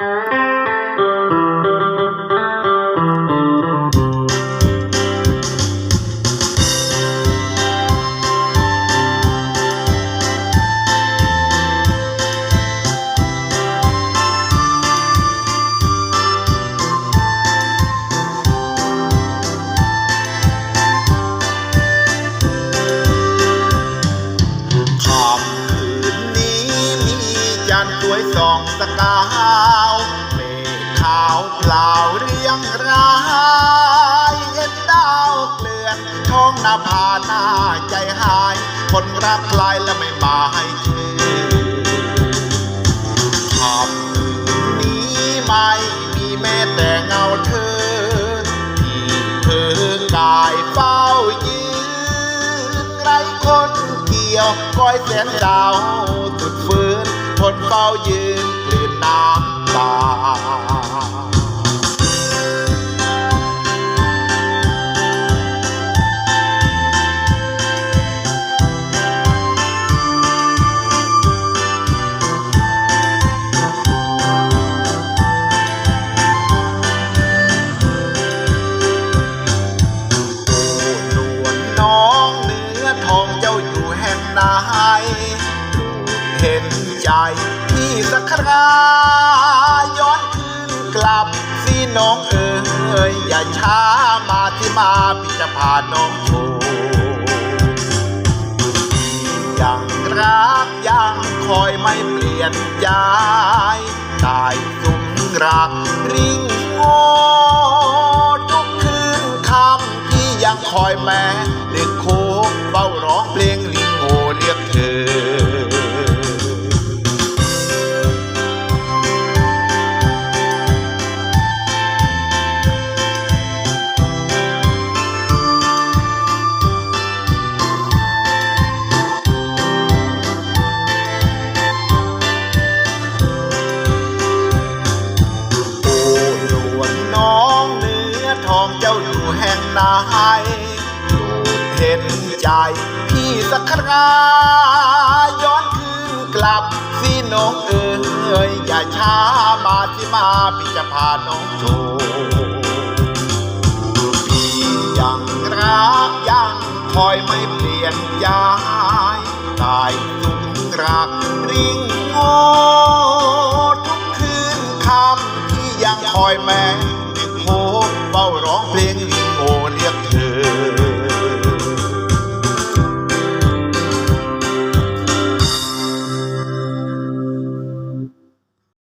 Uh-huh. จันทร์สวยส่องสกาวเมฆขาวเปล่าเรียงรายเห็นดาวเกลื่อนท้องนาผาหน้าใจหาย คนรักใครและไม่มาให้ชื่อขอบคืนนี้ไม่มีแม้แต่เงาเธอที่เธอกายเฝ้ายืนไรคนเกี่ยวก้อยแสนดาวสุดฝืน คนเฝ้ายืนกลืนน้ำตา พี่สักคราย้อนคืนกลับสิน้องเอ๋ยอย่าช้ามาที่มาพี่จะพาน้องโชว์ยังรักยังคอยไม่เปลี่ยนย้ายได้สุมรักริงโงทุกคืนคำพี่ยังคอยแม้ดึกโคเฝ้าร้องเพลง อยู่แห่งไหนโปรดเห็นใจ พี่สักคราย้อนคืนกลับสิน้องเอ๋ยอย่าช้ามาที่มาพี่จะพาน้องโชพี่ยังรักยังคอยไม่เปลี่ยนย้ายตายสุมรักริง